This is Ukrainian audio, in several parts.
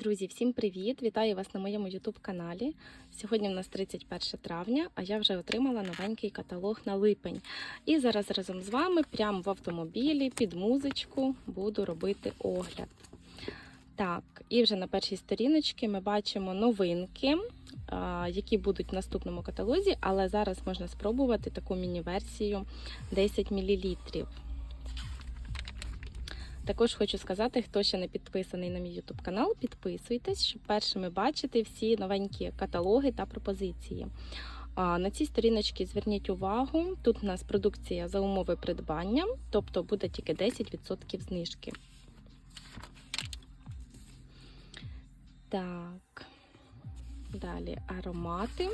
Друзі, всім привіт! Вітаю вас на моєму YouTube каналі. Сьогодні в нас 31 травня, а я вже отримала новенький каталог на липень. І зараз разом з вами, прямо в автомобілі, під музичку, буду робити огляд. Так, і вже на першій сторіночці ми бачимо новинки, які будуть в наступному каталозі, але зараз можна спробувати таку міні-версію 10 мл. Також хочу сказати, хто ще не підписаний на мій YouTube канал, підписуйтесь, щоб першими бачити всі новенькі каталоги та пропозиції. На цій сторіночці зверніть увагу, тут у нас продукція за умови придбання, тобто буде тільки 10% знижки. Так, далі аромати.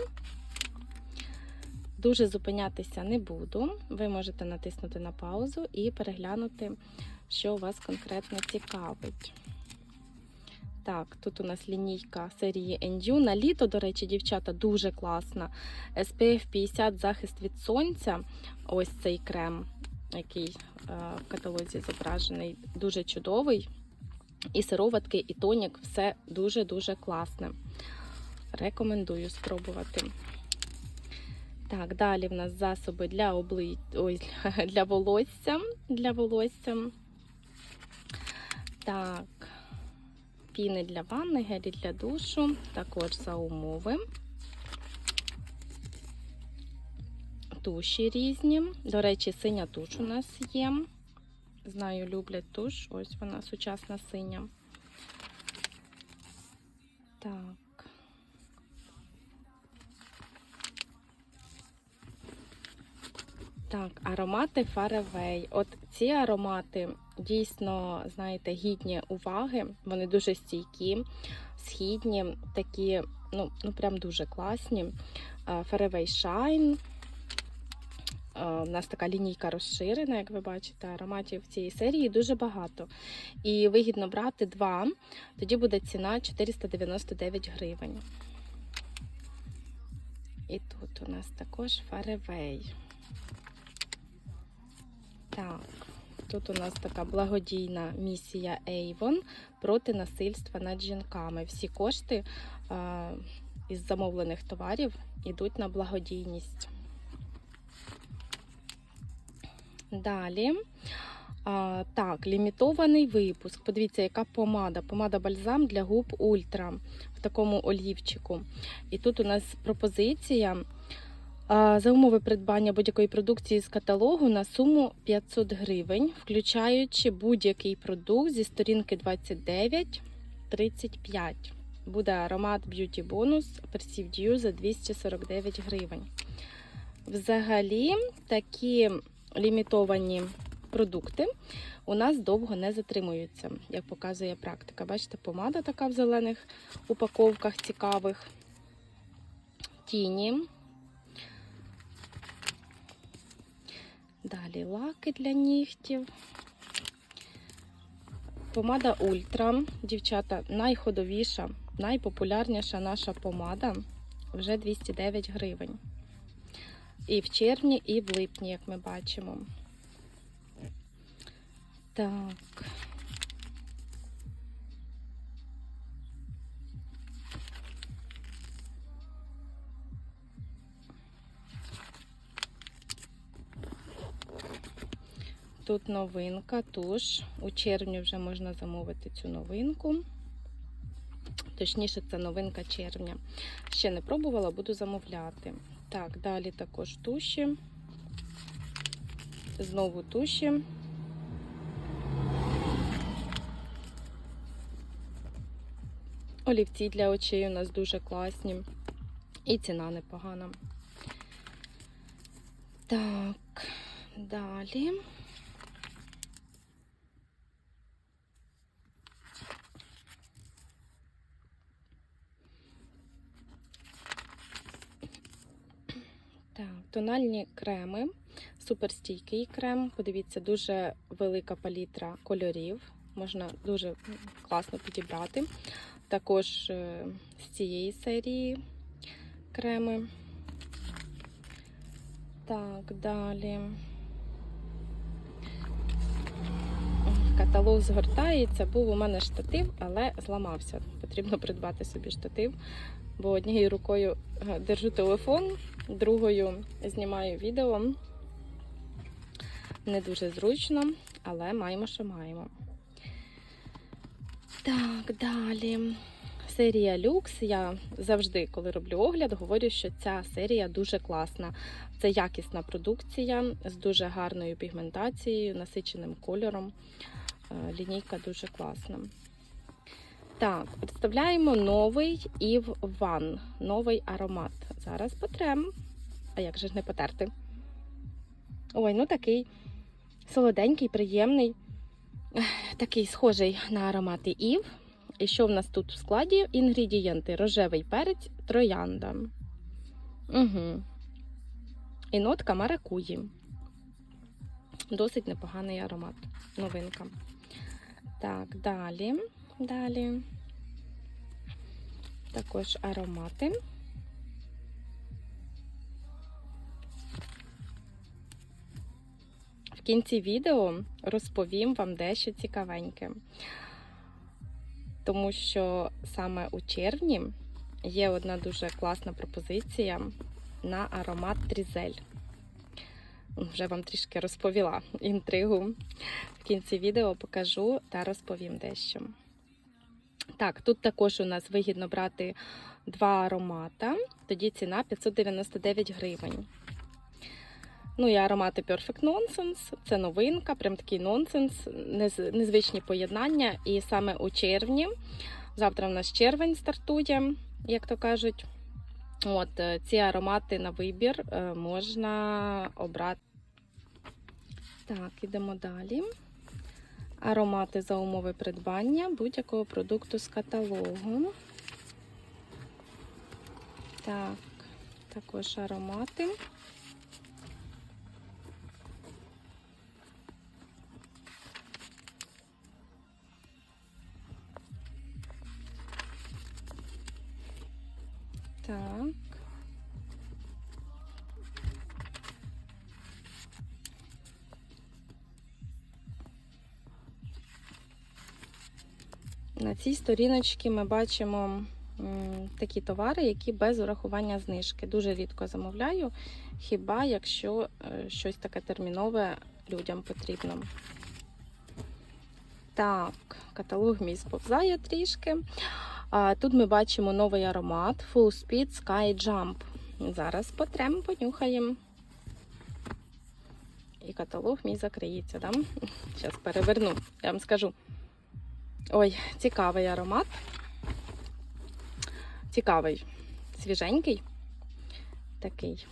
Дуже зупинятися не буду. Ви можете натиснути на паузу і переглянути що вас конкретно цікавить. Так, тут у нас лінійка серії Endue. На літо, до речі, дівчата дуже класна. SPF 50 захист від сонця. Ось цей крем, який е, в каталозі зображений, дуже чудовий. І сироватки, і тонік все дуже-дуже класне. Рекомендую спробувати. Так, далі в нас засоби для обли... Ой, для волосся. Для волосся. Так, піни для ванни, гелі для душу, також за умови. Туші різні. До речі, синя туш у нас є. Знаю, люблять туш. Ось вона сучасна синя. Так. Так, аромати Фаревей. От ці аромати дійсно, знаєте, гідні уваги. Вони дуже стійкі, східні, такі, ну, ну прям дуже класні. Фаревей Shine. У нас така лінійка розширена, як ви бачите, ароматів цієї серії дуже багато. І вигідно брати два, тоді буде ціна 499 гривень. І тут у нас також фаревей. Так, тут у нас така благодійна місія Avon проти насильства над жінками. Всі кошти із замовлених товарів йдуть на благодійність. Далі. А, Так, лімітований випуск. Подивіться, яка помада. Помада бальзам для губ Ультра в такому олівчику. І тут у нас пропозиція. За умови придбання будь-якої продукції з каталогу на суму 500 гривень, включаючи будь-який продукт зі сторінки 29-35. Буде аромат Beauty Bonus Perceived You за 249 гривень. Взагалі, такі лімітовані продукти у нас довго не затримуються, як показує практика. Бачите, помада така в зелених упаковках цікавих. Тіні. Далі лаки для нігтів. Помада Ультра. Дівчата, найходовіша, найпопулярніша наша помада вже 209 гривень. І в червні, і в липні, як ми бачимо. Так. Тут новинка, туш. У червні вже можна замовити цю новинку. Точніше, це новинка червня. Ще не пробувала, буду замовляти. Так, далі також туші. Знову туші. Олівці для очей у нас дуже класні. І ціна непогана. Так, далі. Так, тональні креми, суперстійкий крем. Подивіться, дуже велика палітра кольорів. Можна дуже класно підібрати. Також е, з цієї серії креми. Так, далі. Каталог згортається. Був у мене штатив, але зламався. Потрібно придбати собі штатив, бо однією рукою е, держу телефон, другою знімаю відео. Не дуже зручно, але маємо, що маємо. Так, далі. Серія люкс. Я завжди, коли роблю огляд, говорю, що ця серія дуже класна. Це якісна продукція з дуже гарною пігментацією, насиченим кольором. Е, Лінійка дуже класна. Так, представляємо новий Eve One, новий аромат. Зараз потрем. А як же ж не потерти? Ой, ну такий солоденький, приємний, такий схожий на аромати Eve. І що в нас тут в складі? Інгредієнти: рожевий перець, троянда. Угу. І нотка маракуї. Досить непоганий аромат. Новинка. Так, далі. Далі. Також аромати. В кінці відео розповім вам дещо цікавеньке. Тому що саме у червні є одна дуже класна пропозиція на аромат Трізель. Вже вам трішки розповіла інтригу. В кінці відео покажу та розповім дещо. Так, тут також у нас вигідно брати два аромата, тоді ціна 599 гривень. Ну і аромати Perfect Nonsense. Це новинка, прям такий нонсенс, незвичні поєднання. І саме у червні, завтра в нас червень стартує, як то кажуть. От е, ці аромати на вибір е, можна обрати. Так, ідемо далі. Аромати за умови придбання будь-якого продукту з каталогу. Так, також аромати. Так. Цій сторіночці ми бачимо такі товари, які без урахування знижки. Дуже рідко замовляю, хіба якщо е, щось таке термінове людям потрібно. Так, каталог мій сповзає трішки. Тут ми бачимо новий аромат Full Speed Sky Jump. Зараз потрем, понюхаємо. І каталог мій закриється, да? Зараз переверну, я вам скажу. Ой, цікавий аромат. Цікавий, свіженький. Такий.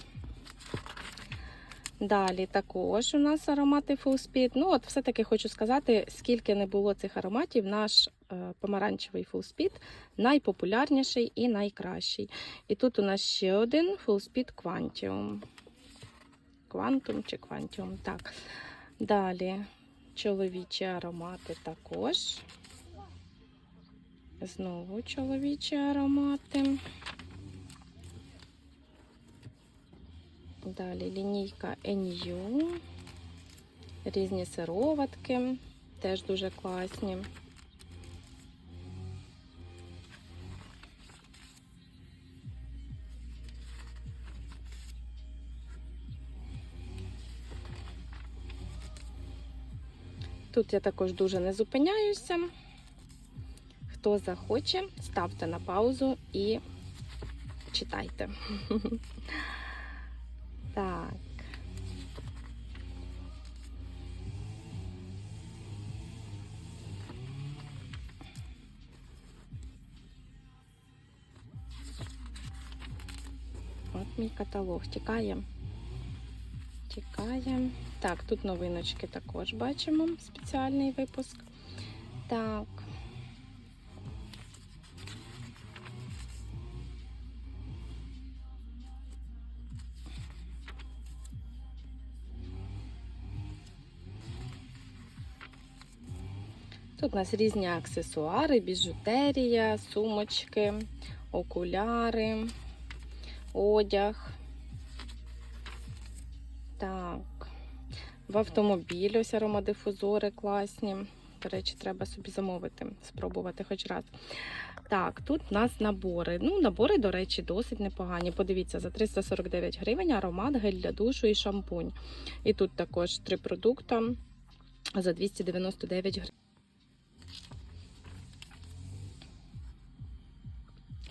Далі також у нас аромати Full Speed. Ну, от все-таки хочу сказати, скільки не було цих ароматів, наш е, помаранчевий Full Speed найпопулярніший і найкращий. І тут у нас ще один Full Speed Quantium. Quantum чи Quantium, так. Далі чоловічі аромати також. Знову чоловічі аромати. Далі лінійка NU. Різні сироватки, теж дуже класні. Тут я також дуже не зупиняюся. Хто захоче, ставте на паузу і читайте. Так. От мій каталог. Тікає. Тікає. Так, тут новиночки також бачимо. Спеціальний випуск. Так. Тут у нас різні аксесуари, біжутерія, сумочки, окуляри, одяг. Так. В автомобілі ось аромадифузори класні. До речі, треба собі замовити, спробувати хоч раз. Так, тут у нас набори. Ну, набори, до речі, досить непогані. Подивіться, за 349 гривень аромат, гель для душу і шампунь. І тут також три продукти за 299 гривень.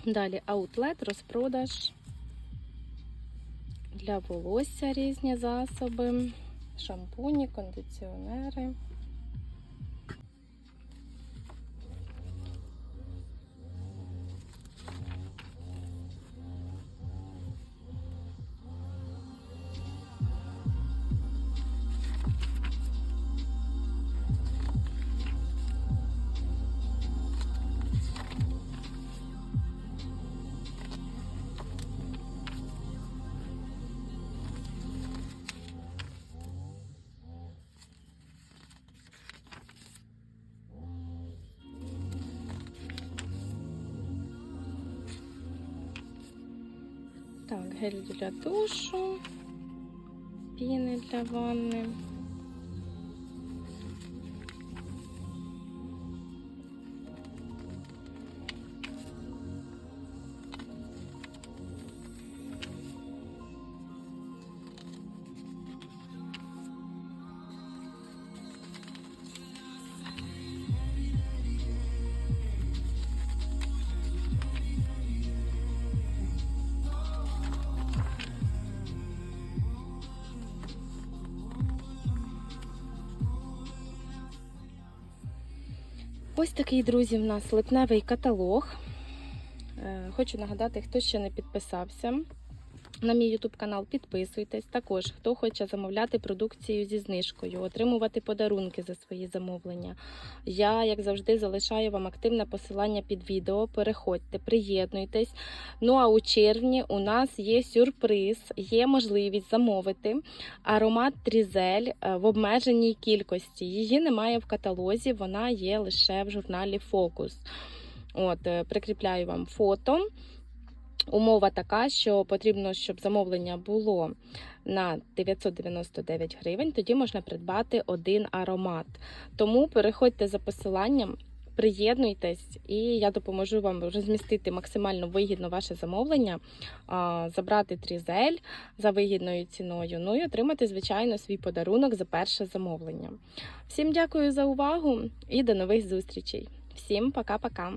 Далі аутлет, розпродаж для волосся різні засоби, шампуні, кондиціонери. Гель для душу, піни для ванни. Ось такий, друзі, в нас липневий каталог. Е, Хочу нагадати, хто ще не підписався на мій YouTube канал, підписуйтесь. Також хто хоче замовляти продукцію зі знижкою, отримувати подарунки за свої замовлення. Я, як завжди, залишаю вам активне посилання під відео. Переходьте, приєднуйтесь. Ну а у червні у нас є сюрприз, є можливість замовити аромат Трізель е, в обмеженій кількості. Її немає в каталозі, вона є лише в журналі Фокус. От, е, прикріпляю вам фото. Умова така, що потрібно, щоб замовлення було на 999 гривень, тоді можна придбати один аромат. Тому переходьте за посиланням, приєднуйтесь, і я допоможу вам розмістити максимально вигідно ваше замовлення, забрати трізель за вигідною ціною. Ну і отримати, звичайно, свій подарунок за перше замовлення. Всім дякую за увагу і до нових зустрічей. Всім пока-пока!